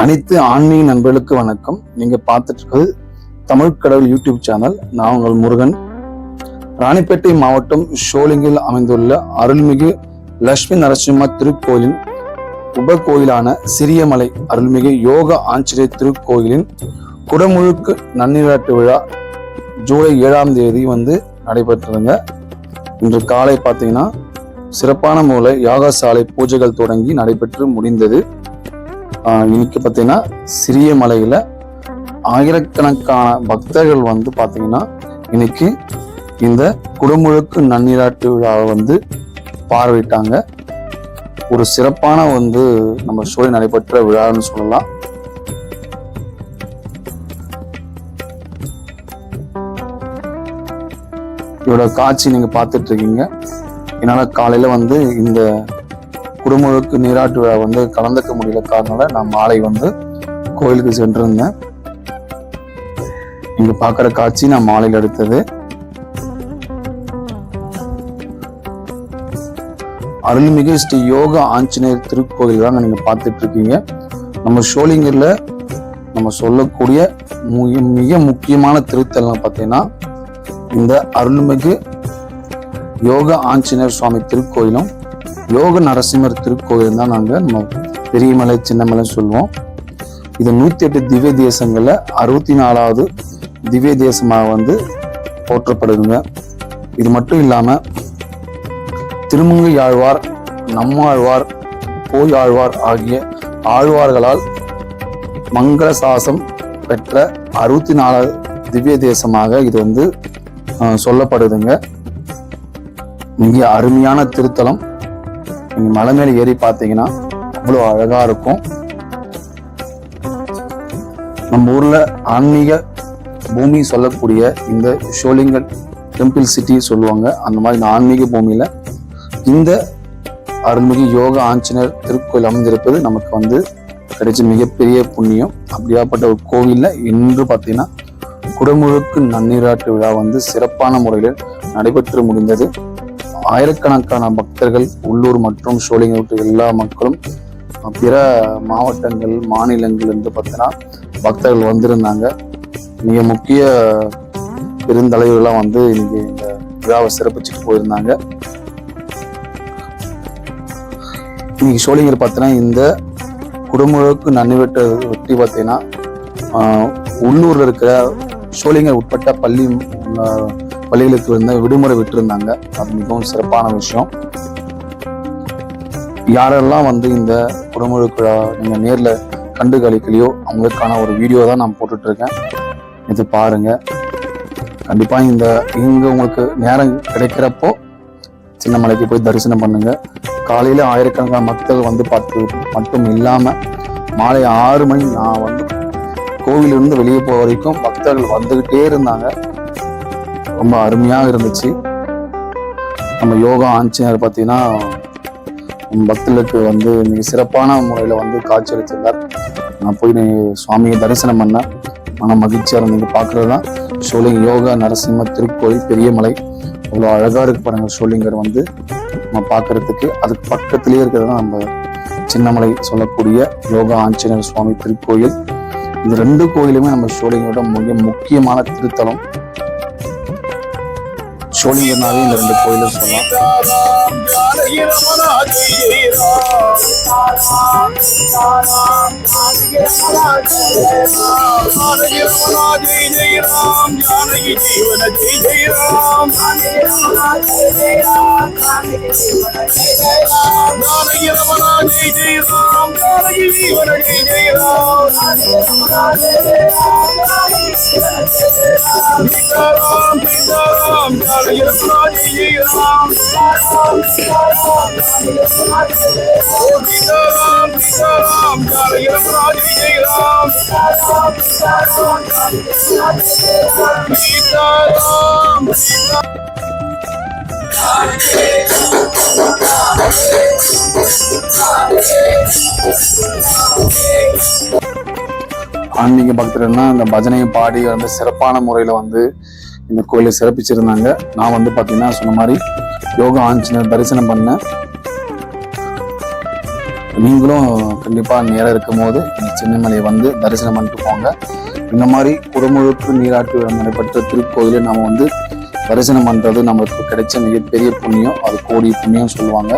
அனைத்து ஆன்மீக நண்பர்களுக்கு வணக்கம். நீங்க பார்த்துட்டு இருக்கிறது தமிழ் கடவுள் யூடியூப் சேனல். நான் உங்கள் முருகன். ராணிப்பேட்டை மாவட்டம் ஷோலிங்கில் அமைந்துள்ள அருள்மிகு லட்சுமி நரசிம்ம திருக்கோயிலின் உப கோயிலான சிறியமலை அருள்மிகு யோக ஆஞ்சநேயர் திருக்கோயிலின் குடமுழுக்கு நன்னீராட்டு விழா ஜூலை ஏழாம் தேதி வந்து நடைபெற்றிருங்க இன்று காலை பார்த்தீங்கன்னா சிறப்பான மூல யாகசாலை பூஜைகள் தொடங்கி நடைபெற்று முடிந்தது. இன்னைக்கு பார்த்தீங்கன்னா சிறிய மலையில் ஆயிரக்கணக்கான பக்தர்கள் வந்து பார்த்தீங்கன்னா இன்னைக்கு இந்த குடமுழுக்கு நன்னீராட்டு விழாவை வந்து பார்வையிட்டாங்க. ஒரு சிறப்பான வந்து நம்ம சூழல் நடைபெற்ற விழான்னு சொல்லலாம். இதோட காட்சி நீங்க பார்த்துட்டு இருக்கீங்க. என்னால காலையில வந்து இந்த குடமுழுக்கு நீராட்டு விழா வந்து கலந்துக்க முடியல காரணம் நான் மாலை வந்து கோயிலுக்கு சென்றிருந்தேன். இங்க பார்க்குற காட்சி நான் மாலையில் எடுத்தது. அருள்மிகு ஸ்ரீ யோக ஆஞ்சநேயர் திருக்கோயில் தான் நீங்க பார்த்துட்டு இருக்கீங்க. நம்ம ஷோலிங்கர்ல நம்ம சொல்லக்கூடிய மிக மிக முக்கியமான திருத்தலம் பார்த்தீங்கன்னா இந்த அருள்மிகு யோக ஆஞ்சநேயர் சுவாமி திருக்கோயிலும் யோக நரசிம்மர் திருக்கோயில் தான் நாங்கள் நம்ம பெரியமலை சின்னமலை சொல்லுவோம். இது நூத்தி எட்டு திவ்ய தேசங்களில் அறுபத்தி நாலாவது திவ்ய தேசமாக வந்து போற்றப்படுதுங்க. இது மட்டும் இல்லாமல் திருமங்கை ஆழ்வார் நம்மாழ்வார் போயாழ்வார் ஆகிய ஆழ்வார்களால் மங்கள சாசம் பெற்ற அறுபத்தி நாலாவது திவ்ய தேசமாக இது வந்து சொல்லப்படுதுங்க. மிக அருமையான திருத்தலம். நீங்க மலை மேல ஏறி பார்த்தீங்கன்னா அவ்வளோ அழகா இருக்கும். நம்ம ஊர்ல ஆன்மீக பூமி சொல்லக்கூடிய இந்த ஷோலிங்கர் டெம்பிள் சிட்டி சொல்லுவாங்க. அந்த மாதிரி இந்த ஆன்மீக பூமியில இந்த அருள்மிகு யோக ஆஞ்சநேயர் திருக்கோயில் அமைந்திருப்பது நமக்கு வந்து கிடைச்ச மிகப்பெரிய புண்ணியம். அப்படியாப்பட்ட ஒரு கோவில்ல இன்று பார்த்தீங்கன்னா குடமுழுக்கு நன்னீராட்டு விழா வந்து சிறப்பான முறையில் நடைபெற்று முடிந்தது. ஆயிரக்கணக்கான பக்தர்கள் உள்ளூர் மற்றும் ஷோலிங்கர் விட்டு எல்லா மக்களும் பிற மாவட்டங்கள் மாநிலங்கள் இருந்து பார்த்தீங்கன்னா பக்தர்கள் வந்திருந்தாங்க. மிக முக்கிய பெருந்தலைவர்கள்லாம் வந்து இன்னைக்கு இந்த விழாவை சிறப்பிச்சுட்டு போயிருந்தாங்க. இன்னைக்கு ஷோலிங்கர் பார்த்தீங்கன்னா இந்த குடமுழுக்கு நன்னிவெட்ட வெட்டி பார்த்தீங்கன்னா ஆஹ், உள்ளூர்ல இருக்கிற ஷோலிங்கர் உட்பட்ட பள்ளி பள்ளிகளுக்கு வந்து விடுமுறை விட்டுருந்தாங்க. அது மிகவும் சிறப்பான விஷயம். யாரெல்லாம் வந்து இந்த குடமுழுக்கு விழா நீங்க நேர்ல கண்டு கழிக்கலையோ அவங்களுக்கான ஒரு வீடியோ தான் நான் போட்டுட்டு இருக்கேன் இது பாருங்க. கண்டிப்பா இந்த இங்கே உங்களுக்கு நேரம் கிடைக்கிறப்போ சின்னமலைக்கு போய் தரிசனம் பண்ணுங்க. காலையில ஆயிரக்கணக்கான மக்கள் வந்து பார்த்து மட்டும் இல்லாம மாலை ஆறு மணி நான் வந்து கோவிலிருந்து வெளியே போக வரைக்கும் பக்தர்கள் வந்துக்கிட்டே இருந்தாங்க. ரொம்ப அருமையாக இருந்துச்சு. நம்ம யோகா ஆஞ்சநேயர் பார்த்தீங்கன்னா பக்தர்களுக்கு வந்து மிக சிறப்பான முறையில் வந்து காட்சி நான் போய் சுவாமியை தரிசனம் பண்ணேன். மன மகிழ்ச்சியாக இருந்தீங்க பார்க்குறது தான் ஷோலிங் யோகா நரசிம்ம திருக்கோயில் பெரியமலை அவ்வளோ அழகாக இருக்கு பாருங்கள் ஷோலிங்கர் வந்து. நம்ம பார்க்குறதுக்கு அதுக்கு பக்கத்திலேயே இருக்கிறது தான் நம்ம சின்னமலை சொல்லக்கூடிய யோகா ஆஞ்சநேயர் சுவாமி திருக்கோயில். இது ரெண்டு கோயிலுமே நம்ம சோழிங்கோட மிக முக்கியமான திருத்தலம். ஷோலிங்கர்னாவே இந்த ரெண்டு கோயிலும் சொல்லலாம் ஆன்மீக பக்தர்னா அந்த பஜனையை பாடி வந்து சிறப்பான முறையில் வந்து இந்த கோயிலை சிறப்பிச்சிருந்தாங்க. நான் வந்து பார்த்தீங்கன்னா சொன்ன மாதிரி யோகா ஆஞ்சநேயர் தரிசனம் பண்ணேன். நீங்களும் கண்டிப்பாக நேரம் இருக்கும் போது இந்த சின்னமலையை வந்து தரிசனம் பண்ணிட்டு போங்க. இந்த மாதிரி குடமுழுக்கு நீராட்டு விழா நடைபெற்ற திருக்கோயிலை நம்ம வந்து தரிசனம் பண்ணுறது நம்மளுக்கு கிடைச்ச மிகப்பெரிய புண்ணியம். அது கோடி புண்ணியம் சொல்லுவாங்க.